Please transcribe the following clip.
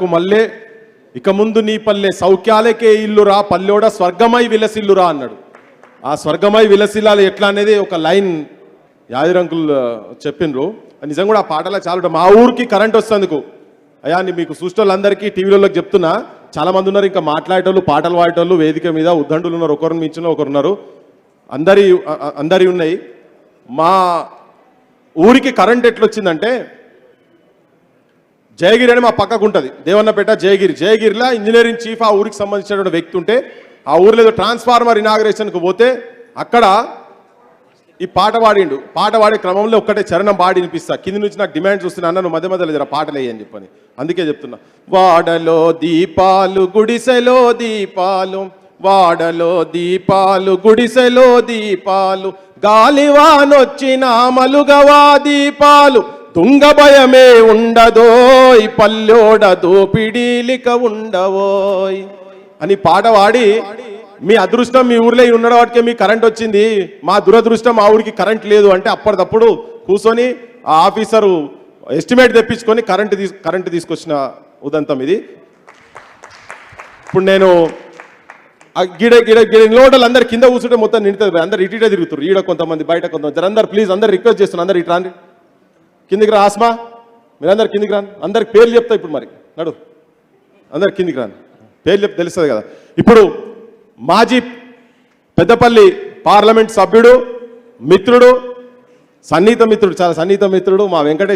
పాటలకు మల్లే ఇక ముందు నీ పల్లె సౌఖ్యాలకే ఇల్లురా పల్లెోడ స్వర్గమై విలసిల్లురా అన్నాడు. ఆ స్వర్గమై విలసిల్లాలి ఎట్లా అనేది ఒక లైన్ యాదిరంకులు చెప్పిండ్రు. నిజంగా కూడా ఆ పాటలో చాలా. మా ఊరికి కరెంట్ వస్తుందికు. అయ్యా మీకు చూసేటోళ్ళందరికీ టీవీలోకి చెప్తున్నా. చాలా మంది ఉన్నారు ఇంకా మాట్లాడేటోళ్ళు పాటలు పాడేటోళ్ళు వేదిక మీద ఉద్దండులు ఉన్నారు. ఒకరు మించిన ఒకరు ఉన్నారు. అందరి అందరి ఉన్నాయి. మా ఊరికి కరెంట్ ఎట్లొచ్చిందంటే జయగిరి అని మా పక్కకు ఉంటుంది. దేవన్నపేట జయగిరి. జయగిరిలో ఇంజనీరింగ్ చీఫ్ ఆ ఊరికి సంబంధించినటువంటి వ్యక్తి ఉంటే ఆ ఊరిలో ఏదో ట్రాన్స్ఫార్మర్ ఇనాగరేషన్కి పోతే అక్కడ ఈ పాట పాడిండు. పాట పాడే క్రమంలో ఒక్కటే చరణం పాడి వినిపిస్తా. కింది నుంచి నాకు డిమాండ్ చూస్తున్నా అన్న నువ్వు మధ్య మధ్యలో జర పాటలు అని చెప్పని. అందుకే చెప్తున్నా. వాడలో దీపాలు గుడిసెలో దీపాలు వాడలో దీపాలు గుడిసెలో దీపాలు గాలివానొచ్చిన మలుగవా దీపాలు తుంగ భయమే ఉండదోయ్ పల్లెడ దోపిడీలిక ఉండవోయ్. అని పాట పాడి మీ అదృష్టం మీ ఊర్లో ఉన్న వాటికే మీ కరెంట్ వచ్చింది. మా దురదృష్టం మా ఊరికి కరెంట్ లేదు అంటే అప్పటికప్పుడు కూర్చొని ఆ ఆఫీసరు ఎస్టిమేట్ తెప్పించుకొని కరెంట్ తీసు కరెంట్ తీసుకొచ్చిన ఉదంతం ఇది. ఇప్పుడు నేను ఆ గిడ గిడ గిడ లోటలు అందరు కింద కూర్చుంటే మొత్తం నిండుతుంది. అందరు ఇటీటే తిరుగుతారు ఈడ కొంతమంది బయట కొంతమంది. అందరు ప్లీజ్ అందరు రిక్వెస్ట్ చేస్తున్నారు. అందరు ఇటు రాండి. కిందికి రా ఆస్మా. మీరందరు కిందికి రాను అందరికి పేర్లు చెప్తా ఇప్పుడు మరి. నడు. అందరు కిందికి రాను పేర్లు చెప్తే తెలుస్తుంది కదా. ఇప్పుడు మాజీ పెద్దపల్లి పార్లమెంట్ సభ్యుడు మిత్రుడు సన్నిహిత మిత్రుడు చాలా సన్నిహిత మిత్రుడు మా వెంకటేష్